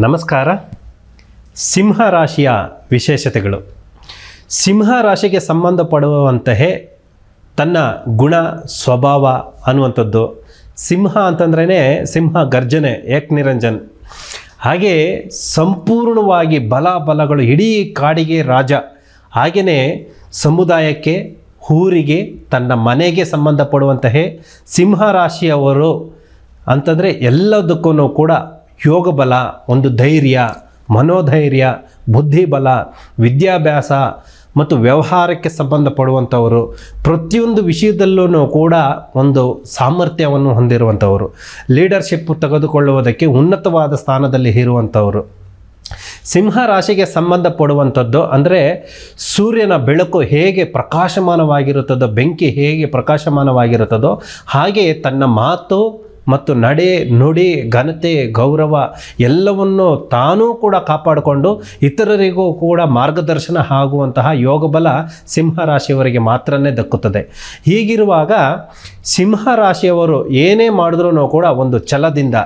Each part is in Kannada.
ನಮಸ್ಕಾರ. ಸಿಂಹ ರಾಶಿಯ ವಿಶೇಷತೆಗಳು. ಸಿಂಹ ರಾಶಿಗೆ ಸಂಬಂಧಪಡುವಂತಹ ತನ್ನ ಗುಣ, ಸ್ವಭಾವ ಅನ್ನುವಂಥದ್ದು. ಸಿಂಹ ಅಂತಂದ್ರೇ ಸಿಂಹ ಗರ್ಜನೆ ಏಕ್ ನಿರಂಜನ್ ಹಾಗೆ ಸಂಪೂರ್ಣವಾಗಿ ಬಲ ಬಲಗಳು ಇಡೀ ಕಾಡಿಗೆ ರಾಜ. ಹಾಗೆಯೇ ಸಮುದಾಯಕ್ಕೆ, ಊರಿಗೆ, ತನ್ನ ಮನೆಗೆ ಸಂಬಂಧಪಡುವಂತಹ ಸಿಂಹ ರಾಶಿಯವರು ಅಂತಂದರೆ ಎಲ್ಲದಕ್ಕೂ ಕೂಡ ಯೋಗ ಬಲ ಒಂದು ಧೈರ್ಯ, ಮನೋಧೈರ್ಯ, ಬುದ್ಧಿಬಲ, ವಿದ್ಯಾಭ್ಯಾಸ ಮತ್ತು ವ್ಯವಹಾರಕ್ಕೆ ಸಂಬಂಧಪಡುವಂಥವರು, ಪ್ರತಿಯೊಂದು ವಿಷಯದಲ್ಲೂ ಕೂಡ ಒಂದು ಸಾಮರ್ಥ್ಯವನ್ನು ಹೊಂದಿರುವಂಥವರು ಲೀಡರ್ಶಿಪ್ ತೆಗೆದುಕೊಳ್ಳುವುದಕ್ಕೆ ಉನ್ನತವಾದ ಸ್ಥಾನದಲ್ಲಿ ಇರುವಂಥವರು. ಸಿಂಹ ರಾಶಿಗೆ ಸಂಬಂಧಪಡುವಂಥದ್ದು ಅಂದರೆ ಸೂರ್ಯನ ಬೆಳಕು ಹೇಗೆ ಪ್ರಕಾಶಮಾನವಾಗಿರುತ್ತದೋ, ಬೆಂಕಿ ಹೇಗೆ ಪ್ರಕಾಶಮಾನವಾಗಿರುತ್ತದೋ ಹಾಗೆ ತನ್ನ ಮಾತು ಮತ್ತು ನಡೆ, ನುಡಿ, ಘನತೆ, ಗೌರವ ಎಲ್ಲವನ್ನು ತಾನೂ ಕೂಡ ಕಾಪಾಡಿಕೊಂಡು ಇತರರಿಗೂ ಕೂಡ ಮಾರ್ಗದರ್ಶನ ಆಗುವಂತಹ ಯೋಗಬಲ ಸಿಂಹ ರಾಶಿಯವರಿಗೆ ಮಾತ್ರನೇ ದಕ್ಕುತ್ತದೆ. ಹೀಗಿರುವಾಗ ಸಿಂಹ ರಾಶಿಯವರು ಏನೇ ಮಾಡಿದ್ರೂ ಕೂಡ ಒಂದು ಛಲದಿಂದ,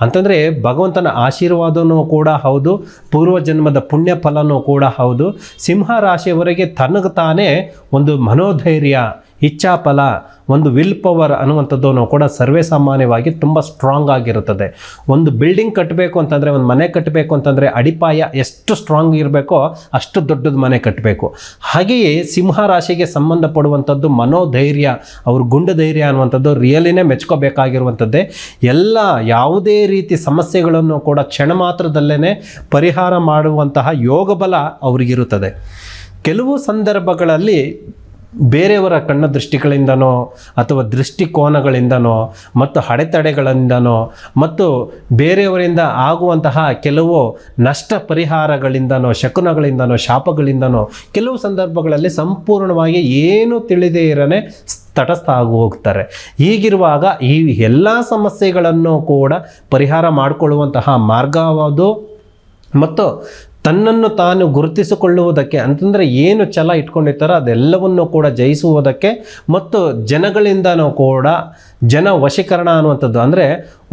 ಅಂತಂದರೆ ಭಗವಂತನ ಆಶೀರ್ವಾದನೂ ಕೂಡ ಹೌದು, ಪೂರ್ವಜನ್ಮದ ಪುಣ್ಯ ಫಲನೂ ಕೂಡ ಹೌದು. ಸಿಂಹ ರಾಶಿಯವರಿಗೆ ತನಗೆ ತಾನೇ ಒಂದು ಮನೋಧೈರ್ಯ ಇಚ್ಛಾಫಲ ಒಂದು ವಿಲ್ ಪವರ್ ಅನ್ನುವಂಥದ್ದು ಕೂಡ ಸರ್ವೇ ಸಾಮಾನ್ಯವಾಗಿ ತುಂಬ ಸ್ಟ್ರಾಂಗ್ ಆಗಿರುತ್ತದೆ. ಒಂದು ಬಿಲ್ಡಿಂಗ್ ಕಟ್ಟಬೇಕು ಅಂತಂದರೆ, ಒಂದು ಮನೆ ಕಟ್ಟಬೇಕು ಅಂತಂದರೆ ಅಡಿಪಾಯ ಎಷ್ಟು ಸ್ಟ್ರಾಂಗ್ ಇರಬೇಕೋ ಅಷ್ಟು ದೊಡ್ಡದು ಮನೆ ಕಟ್ಟಬೇಕು ಹಾಗೆಯೇ ಸಿಂಹ ರಾಶಿಗೆ ಸಂಬಂಧಪಡುವಂಥದ್ದು ಮನೋಧೈರ್ಯ, ಅವ್ರ ಗುಂಡು ಧೈರ್ಯ ಅನ್ನುವಂಥದ್ದು ರಿಯಲಿನೇ ಮೆಚ್ಕೋಬೇಕಾಗಿರುವಂಥದ್ದೇ. ಎಲ್ಲ ಯಾವುದೇ ರೀತಿ ಸಮಸ್ಯೆಗಳನ್ನು ಕೂಡ ಕ್ಷಣ ಮಾತ್ರದಲ್ಲೇ ಪರಿಹಾರ ಮಾಡುವಂತಹ ಯೋಗಬಲ ಅವ್ರಿಗಿರುತ್ತದೆ. ಕೆಲವು ಸಂದರ್ಭಗಳಲ್ಲಿ ಬೇರೆಯವರ ಕಣ್ಣ ದೃಷ್ಟಿಗಳಿಂದನೋ ಅಥವಾ ದೃಷ್ಟಿಕೋನಗಳಿಂದನೋ ಮತ್ತು ಅಡೆತಡೆಗಳಿಂದನೋ ಮತ್ತು ಬೇರೆಯವರಿಂದ ಆಗುವಂತಹ ಕೆಲವು ನಷ್ಟ ಪರಿಹಾರಗಳಿಂದನೋ ಶಕುನಗಳಿಂದನೋ, ಶಾಪಗಳಿಂದನೋ ಕೆಲವು ಸಂದರ್ಭಗಳಲ್ಲಿ ಸಂಪೂರ್ಣವಾಗಿ ಏನು ತಿಳಿದೇ ಇರನೆ ತಟಸ್ಥ ಆಗಿ ಹೋಗ್ತಾರೆ. ಹೀಗಿರುವಾಗ ಈ ಎಲ್ಲ ಸಮಸ್ಯೆಗಳನ್ನು ಕೂಡ ಪರಿಹಾರ ಮಾಡಿಕೊಳ್ಳುವಂತಹ ಮಾರ್ಗವಾದು ಮತ್ತು ತನ್ನನ್ನು ತಾನು ಗುರುತಿಸಿಕೊಳ್ಳುವುದಕ್ಕೆ, ಅಂತಂದರೆ ಏನು ಛಲ ಇಟ್ಕೊಂಡಿರ್ತಾರೋ ಅದೆಲ್ಲವನ್ನು ಕೂಡ ಜಯಿಸುವುದಕ್ಕೆ ಮತ್ತು ಜನಗಳಿಂದನೂ ಕೂಡ ಜನ ವಶೀಕರಣ ಅನ್ನುವಂಥದ್ದು. ಅಂದರೆ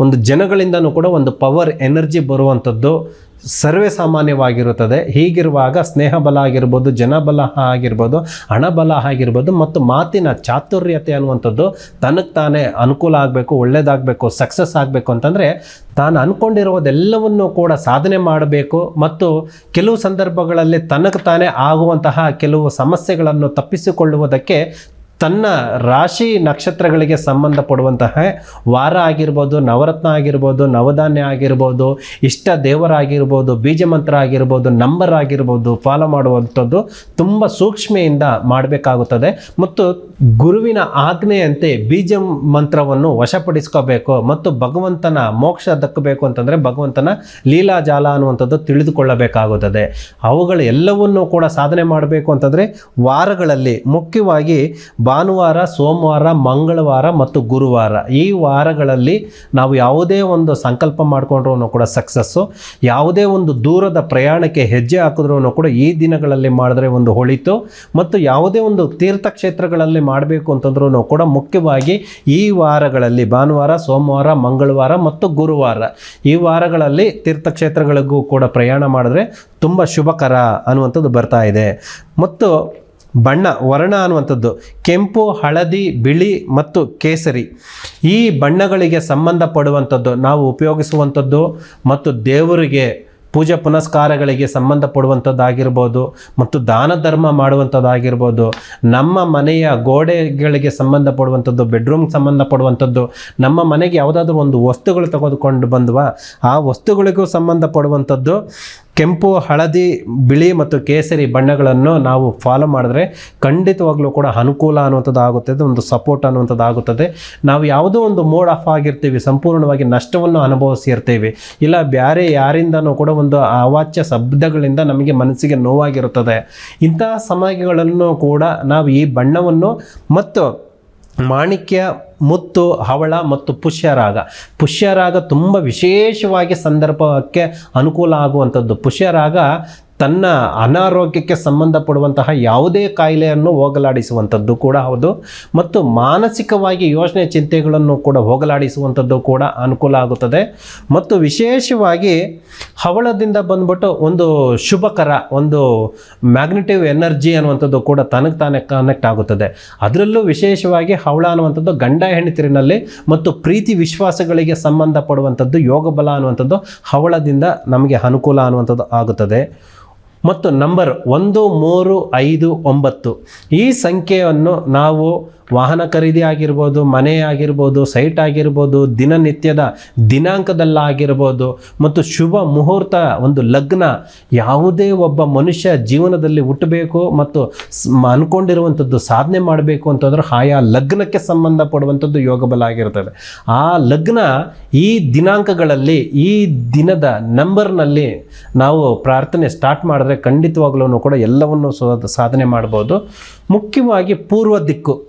ಒಂದು ಜನಗಳಿಂದನೂ ಕೂಡ ಒಂದು ಪವರ್ ಎನರ್ಜಿ ಬರುವಂಥದ್ದು. ಸರ್ವೇ ಸಾಮಾನ್ಯವಾಗಿರುತ್ತದೆ. ಹೀಗಿರುವಾಗ ಸ್ನೇಹ ಬಲ ಆಗಿರ್ಬೋದು, ಜನಬಲ ಆಗಿರ್ಬೋದು, ಹಣಬಲ ಆಗಿರ್ಬೋದು ಮತ್ತು ಮಾತಿನ ಚಾತುರ್ಯತೆ ಅನ್ನುವಂಥದ್ದು ತನಗೆ ತಾನೇ ಅನುಕೂಲ ಆಗಬೇಕು ಒಳ್ಳೆಯದಾಗಬೇಕು ಸಕ್ಸಸ್ ಆಗಬೇಕು ಅಂತಂದರೆ ತಾನು ಅಂದ್ಕೊಂಡಿರುವುದೆಲ್ಲವನ್ನು ಕೂಡ ಸಾಧನೆ ಮಾಡಬೇಕು ಮತ್ತು ಕೆಲವು ಸಂದರ್ಭಗಳಲ್ಲಿ ತನಗೆ ತಾನೇ ಆಗುವಂತಹ ಕೆಲವು ಸಮಸ್ಯೆಗಳನ್ನು ತಪ್ಪಿಸಿಕೊಳ್ಳುವುದಕ್ಕೆ ತನ್ನ ರಾಶಿ ನಕ್ಷತ್ರಗಳಿಗೆ ಸಂಬಂಧಪಡುವಂತಹ ವಾರ ಆಗಿರ್ಬೋದು, ನವರತ್ನ ಆಗಿರ್ಬೋದು, ನವಧಾನ್ಯ ಆಗಿರ್ಬೋದು, ಇಷ್ಟ ದೇವರಾಗಿರ್ಬೋದು ಬೀಜ ಮಂತ್ರ ಆಗಿರ್ಬೋದು, ನಂಬರ್ ಆಗಿರ್ಬೋದು ಫಾಲೋ ಮಾಡುವಂಥದ್ದು ತುಂಬ ಸೂಕ್ಷ್ಮೆಯಿಂದ ಮಾಡಬೇಕಾಗುತ್ತದೆ. ಮತ್ತು ಗುರುವಿನ ಆಜ್ಞೆಯಂತೆ ಬೀಜ ಮಂತ್ರವನ್ನು ವಶಪಡಿಸ್ಕೋಬೇಕು ಮತ್ತು ಭಗವಂತನ ಮೋಕ್ಷ ದಕ್ಕಬೇಕು ಅಂತಂದರೆ ಭಗವಂತನ ಲೀಲಾಜಾಲ ಅನ್ನುವಂಥದ್ದು ತಿಳಿದುಕೊಳ್ಳಬೇಕಾಗುತ್ತದೆ. ಅವುಗಳು ಎಲ್ಲವನ್ನೂ ಕೂಡ ಸಾಧನೆ ಮಾಡಬೇಕು ಅಂತಂದರೆ ವಾರಗಳಲ್ಲಿ ಮುಖ್ಯವಾಗಿ ಭಾನುವಾರ, ಸೋಮವಾರ, ಮಂಗಳವಾರ ಮತ್ತು ಗುರುವಾರ ಈ ವಾರಗಳಲ್ಲಿ ನಾವು ಯಾವುದೇ ಒಂದು ಸಂಕಲ್ಪ ಮಾಡಿಕೊಂಡ್ರೂ ಕೂಡ ಸಕ್ಸಸ್ಸು. ಯಾವುದೇ ಒಂದು ದೂರದ ಪ್ರಯಾಣಕ್ಕೆ ಹೆಜ್ಜೆ ಹಾಕಿದ್ರೂ ಕೂಡ ಈ ದಿನಗಳಲ್ಲಿ ಮಾಡಿದ್ರೆ ಒಂದು ಹೊಳಿತು ಮತ್ತು ಯಾವುದೇ ಒಂದು ತೀರ್ಥಕ್ಷೇತ್ರಗಳಲ್ಲಿ ಮಾಡಬೇಕು ಅಂತಂದ್ರೂ ಕೂಡ ಮುಖ್ಯವಾಗಿ ಈ ವಾರಗಳಲ್ಲಿ ಭಾನುವಾರ, ಸೋಮವಾರ, ಮಂಗಳವಾರ ಮತ್ತು ಗುರುವಾರ ಈ ವಾರಗಳಲ್ಲಿ ತೀರ್ಥಕ್ಷೇತ್ರಗಳಿಗೂ ಕೂಡ ಪ್ರಯಾಣ ಮಾಡಿದ್ರೆ ತುಂಬ ಶುಭಕರ ಅನ್ನುವಂಥದ್ದು ಬರ್ತಾ ಇದೆ. ಮತ್ತು ಬಣ್ಣ, ವರ್ಣ ಅನ್ನುವಂಥದ್ದು. ಕೆಂಪು, ಹಳದಿ, ಬಿಳಿ ಮತ್ತು ಕೇಸರಿ. ಈ ಬಣ್ಣಗಳಿಗೆ ಸಂಬಂಧಪಡುವಂಥದ್ದು ನಾವು ಉಪಯೋಗಿಸುವಂಥದ್ದು ಮತ್ತು ದೇವರಿಗೆ ಪೂಜೆ ಪುನಸ್ಕಾರಗಳಿಗೆ ಸಂಬಂಧಪಡುವಂಥದ್ದಾಗಿರ್ಬೋದು ಮತ್ತು ದಾನ ಧರ್ಮ ಮಾಡುವಂಥದ್ದಾಗಿರ್ಬೋದು. ನಮ್ಮ ಮನೆಯ ಗೋಡೆಗಳಿಗೆ ಸಂಬಂಧಪಡುವಂಥದ್ದು ಬೆಡ್ರೂಮ್ಗೆ ಸಂಬಂಧಪಡುವಂಥದ್ದು, ನಮ್ಮ ಮನೆಗೆ ಯಾವುದಾದ್ರೂ ಒಂದು ವಸ್ತುಗಳು ತೆಗೆದುಕೊಂಡು ಬಂದ್ವಾ, ಆ ವಸ್ತುಗಳಿಗೂ ಸಂಬಂಧಪಡುವಂಥದ್ದು ಕೆಂಪು, ಹಳದಿ, ಬಿಳಿ ಮತ್ತು ಕೇಸರಿ ಬಣ್ಣಗಳನ್ನು ನಾವು ಫಾಲೋ ಮಾಡಿದ್ರೆ ಖಂಡಿತವಾಗ್ಲೂ ಕೂಡ ಅನುಕೂಲ ಅನ್ನುವಂಥದ್ದು ಆಗುತ್ತದೆ, ಒಂದು ಸಪೋರ್ಟ್ ಅನ್ನುವಂಥದ್ದು ಆಗುತ್ತದೆ. ನಾವು ಯಾವುದೋ ಒಂದು ಮೋಡ್ ಆಫ್ ಆಗಿರ್ತೀವಿ, ಸಂಪೂರ್ಣವಾಗಿ ನಷ್ಟವನ್ನು ಅನುಭವಿಸಿರ್ತೀವಿ ಇಲ್ಲ ಬೇರೆ ಯಾರಿಂದನೂ ಕೂಡ ಒಂದು ಅವಾಚ್ಯ ಶಬ್ದಗಳಿಂದ ನಮಗೆ ಮನಸ್ಸಿಗೆ ನೋವಾಗಿರುತ್ತದೆ. ಇಂತಹ ಸಮಯಗಳನ್ನು ಕೂಡ ನಾವು ಈ ಬಣ್ಣವನ್ನು ಮತ್ತು ಮಾಣಿಕ್ಯ ಮುತ್ತು ಹವಳ ಮತ್ತು ಪುಷ್ಯರಾಗ. ಪುಷ್ಯರಾಗ ತುಂಬ ವಿಶೇಷವಾಗಿ ಸಂದರ್ಭಕ್ಕೆ ಅನುಕೂಲ ಆಗುವಂಥದ್ದು. ಪುಷ್ಯರಾಗ ತನ್ನ ಅನಾರೋಗ್ಯಕ್ಕೆ ಸಂಬಂಧಪಡುವಂತಹ ಯಾವುದೇ ಕಾಯಿಲೆಯನ್ನು ಹೋಗಲಾಡಿಸುವಂಥದ್ದು ಕೂಡ ಹೌದು. ಮತ್ತು ಮಾನಸಿಕವಾಗಿ ಯೋಚನೆ ಚಿಂತೆಗಳನ್ನು ಕೂಡ ಹೋಗಲಾಡಿಸುವಂಥದ್ದು ಕೂಡ ಅನುಕೂಲ ಆಗುತ್ತದೆ. ಮತ್ತು ವಿಶೇಷವಾಗಿ ಹವಳದಿಂದ ಬಂದ್ಬಿಟ್ಟು ಒಂದು ಶುಭಕರ, ಒಂದು ಮ್ಯಾಗ್ನೆಟಿವ್ ಎನರ್ಜಿ ಅನ್ನುವಂಥದ್ದು ಕೂಡ ತನಗೆ ತಾನೇ ಕನೆಕ್ಟ್ ಆಗುತ್ತದೆ. ಅದರಲ್ಲೂ ವಿಶೇಷವಾಗಿ ಹವಳ ಅನ್ನುವಂಥದ್ದು ಗಂಡ ಹೆಂಡತಿರಿನಲ್ಲಿ ಮತ್ತು ಪ್ರೀತಿ ವಿಶ್ವಾಸಗಳಿಗೆ ಸಂಬಂಧಪಡುವಂಥದ್ದು ಯೋಗ ಬಲ ಅನ್ನುವಂಥದ್ದು ಹವಳದಿಂದ ನಮಗೆ ಅನುಕೂಲ ಅನ್ನುವಂಥದ್ದು ಆಗುತ್ತದೆ. ಮತ್ತು ನಂಬರ್ ಒಂದು, ಮೂರು, ಐದು, ಒಂಬತ್ತು. ಈ ಸಂಖ್ಯೆಯನ್ನು ನಾವು ವಾಹನ ಖರೀದಿ ಆಗಿರ್ಬೋದು, ಮನೆ ಆಗಿರ್ಬೋದು, ಸೈಟ್ ಆಗಿರ್ಬೋದು, ದಿನನಿತ್ಯದ ದಿನಾಂಕದಲ್ಲಾಗಿರ್ಬೋದು, ಮತ್ತು ಶುಭ ಮುಹೂರ್ತ, ಒಂದು ಲಗ್ನ, ಯಾವುದೇ ಒಬ್ಬ ಮನುಷ್ಯ ಜೀವನದಲ್ಲಿ ಹುಟ್ಟಬೇಕು ಮತ್ತು ಅನ್ಕೊಂಡಿರುವಂಥದ್ದು ಸಾಧನೆ ಮಾಡಬೇಕು ಅಂತಂದ್ರೆ ಆಯಾ ಲಗ್ನಕ್ಕೆ ಸಂಬಂಧಪಡುವಂಥದ್ದು ಯೋಗ ಬಲ ಆಗಿರ್ತದೆ. ಆ ಲಗ್ನ ಈ ದಿನಾಂಕಗಳಲ್ಲಿ, ಈ ದಿನದ ನಂಬರ್ನಲ್ಲಿ ನಾವು ಪ್ರಾರ್ಥನೆ ಸ್ಟಾರ್ಟ್ ಮಾಡಿದ್ರೆ ಖಂಡಿತವಾಗ್ಲೂ ಕೂಡ ಎಲ್ಲವನ್ನು ಸಾಧನೆ ಮಾಡ್ಬೋದು. ಮುಖ್ಯವಾಗಿ ಪೂರ್ವ ದಿಕ್ಕು.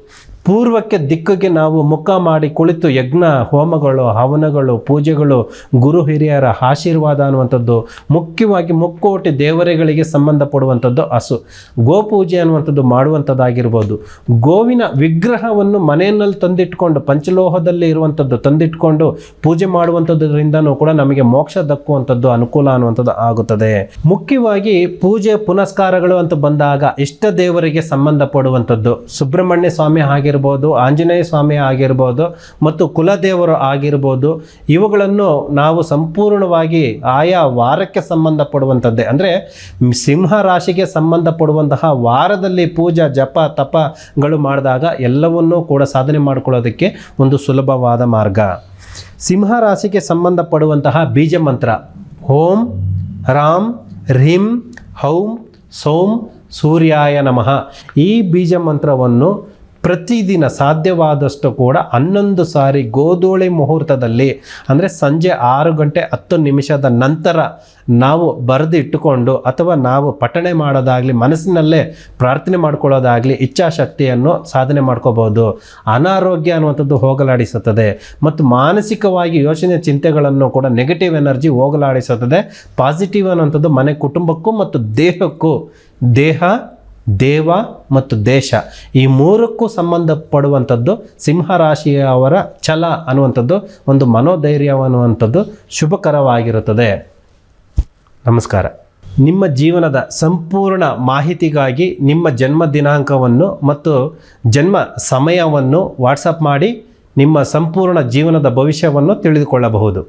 ಪೂರ್ವಕ್ಕೆ ದಿಕ್ಕಿಗೆ ನಾವು ಮುಖ ಮಾಡಿ ಕುಳಿತು ಯಜ್ಞ, ಹೋಮಗಳು, ಹವನಗಳು, ಪೂಜೆಗಳು, ಗುರು ಹಿರಿಯರ ಆಶೀರ್ವಾದ ಅನ್ನುವಂಥದ್ದು, ಮುಖ್ಯವಾಗಿ ಮುಕ್ಕೋಟಿ ದೇವರೆಗಳಿಗೆ ಸಂಬಂಧಪಡುವಂಥದ್ದು ಹಸು. ಗೋಪೂಜೆ ಅನ್ನುವಂಥದ್ದು ಮಾಡುವಂಥದ್ದಾಗಿರ್ಬೋದು. ಗೋವಿನ ವಿಗ್ರಹವನ್ನು ಮನೆಯಲ್ಲಿ ತಂದಿಟ್ಕೊಂಡು, ಪಂಚಲೋಹದಲ್ಲಿ ಇರುವಂಥದ್ದು ತಂದಿಟ್ಕೊಂಡು ಪೂಜೆ ಮಾಡುವಂಥದ್ರಿಂದನೂ ಕೂಡ ನಮಗೆ ಮೋಕ್ಷ ದಕ್ಕುವಂಥದ್ದು ಅನುಕೂಲ ಅನ್ನುವಂಥದ್ದು ಆಗುತ್ತದೆ. ಮುಖ್ಯವಾಗಿ ಪೂಜೆ ಪುನಸ್ಕಾರಗಳು ಅಂತ ಬಂದಾಗ ಇಷ್ಟ ದೇವರಿಗೆ ಸಂಬಂಧಪಡುವಂಥದ್ದು. ಸುಬ್ರಹ್ಮಣ್ಯ ಸ್ವಾಮಿ ಆಗಿರ್ಬೋದು, ಆಂಜನೇಯ ಸ್ವಾಮಿ ಆಗಿರ್ಬೋದು ಮತ್ತು ಕುಲದೇವರು ಆಗಿರ್ಬೋದು, ಇವುಗಳನ್ನು ನಾವು ಸಂಪೂರ್ಣವಾಗಿ ಆಯಾ ವಾರಕ್ಕೆ ಸಂಬಂಧಪಡುವಂಥದ್ದೇ. ಅಂದರೆ ಸಿಂಹ ರಾಶಿಗೆ ಸಂಬಂಧಪಡುವಂತಹ ವಾರದಲ್ಲಿ ಪೂಜಾ, ಜಪ, ತಪಗಳು ಮಾಡಿದಾಗ ಎಲ್ಲವನ್ನೂ ಕೂಡ ಸಾಧನೆ ಮಾಡಿಕೊಳ್ಳೋದಕ್ಕೆ ಒಂದು ಸುಲಭವಾದ ಮಾರ್ಗ. ಸಿಂಹ ರಾಶಿಗೆ ಸಂಬಂಧಪಡುವಂತಹ ಬೀಜ ಮಂತ್ರ. ಓಂ, ರಾಮ್, ಹ್ರೀಂ, ಹೌಂ, ಸೋಂ, ಸೂರ್ಯಾಯ ನಮಃ. ಈ ಬೀಜ ಮಂತ್ರವನ್ನು ಪ್ರತಿದಿನ ಸಾಧ್ಯವಾದಷ್ಟು ಕೂಡ ಹನ್ನೊಂದು ಸಾರಿ ಗೋಧೂಳಿ ಮುಹೂರ್ತದಲ್ಲಿ, ಅಂದರೆ ಸಂಜೆ ಆರು ಗಂಟೆ ಹತ್ತು ನಿಮಿಷದ ನಂತರ ನಾವು ಬರೆದಿಟ್ಟುಕೊಂಡು ಅಥವಾ ನಾವು ಪಠಣೆ ಮಾಡೋದಾಗಲಿ, ಮನಸ್ಸಿನಲ್ಲೇ ಪ್ರಾರ್ಥನೆ ಮಾಡ್ಕೊಳ್ಳೋದಾಗಲಿ ಇಚ್ಛಾಶಕ್ತಿಯನ್ನು ಸಾಧನೆ ಮಾಡ್ಕೋಬೋದು. ಅನಾರೋಗ್ಯ ಅನ್ನುವಂಥದ್ದು ಹೋಗಲಾಡಿಸುತ್ತದೆ ಮತ್ತು ಮಾನಸಿಕವಾಗಿ ಯೋಚನೆ ಚಿಂತೆಗಳನ್ನು ಕೂಡ ನೆಗೆಟಿವ್ ಎನರ್ಜಿ ಹೋಗಲಾಡಿಸುತ್ತದೆ. ಪಾಸಿಟಿವ್ ಅನ್ನುವಂಥದ್ದು ಮನೆ ಕುಟುಂಬಕ್ಕೂ ಮತ್ತು ದೇಹಕ್ಕೂ, ದೇಹ ದೇವ ಮತ್ತು ದೇಶ. ಈ ಮೂರಕ್ಕೂ ಸಂಬಂಧಪಡುವಂಥದ್ದು ಸಿಂಹರಾಶಿಯವರ ಛಲ ಅನ್ನುವಂಥದ್ದು, ಒಂದು ಮನೋಧೈರ್ಯ ಅನ್ನುವಂಥದ್ದು ಶುಭಕರವಾಗಿರುತ್ತದೆ. ನಮಸ್ಕಾರ. ನಿಮ್ಮ ಜೀವನದ ಸಂಪೂರ್ಣ ಮಾಹಿತಿಗಾಗಿ ನಿಮ್ಮ ಜನ್ಮ ದಿನಾಂಕವನ್ನು ಮತ್ತು ಜನ್ಮ ಸಮಯವನ್ನು ವಾಟ್ಸಪ್ ಮಾಡಿ ನಿಮ್ಮ ಸಂಪೂರ್ಣ ಜೀವನದ ಭವಿಷ್ಯವನ್ನು ತಿಳಿದುಕೊಳ್ಳಬಹುದು.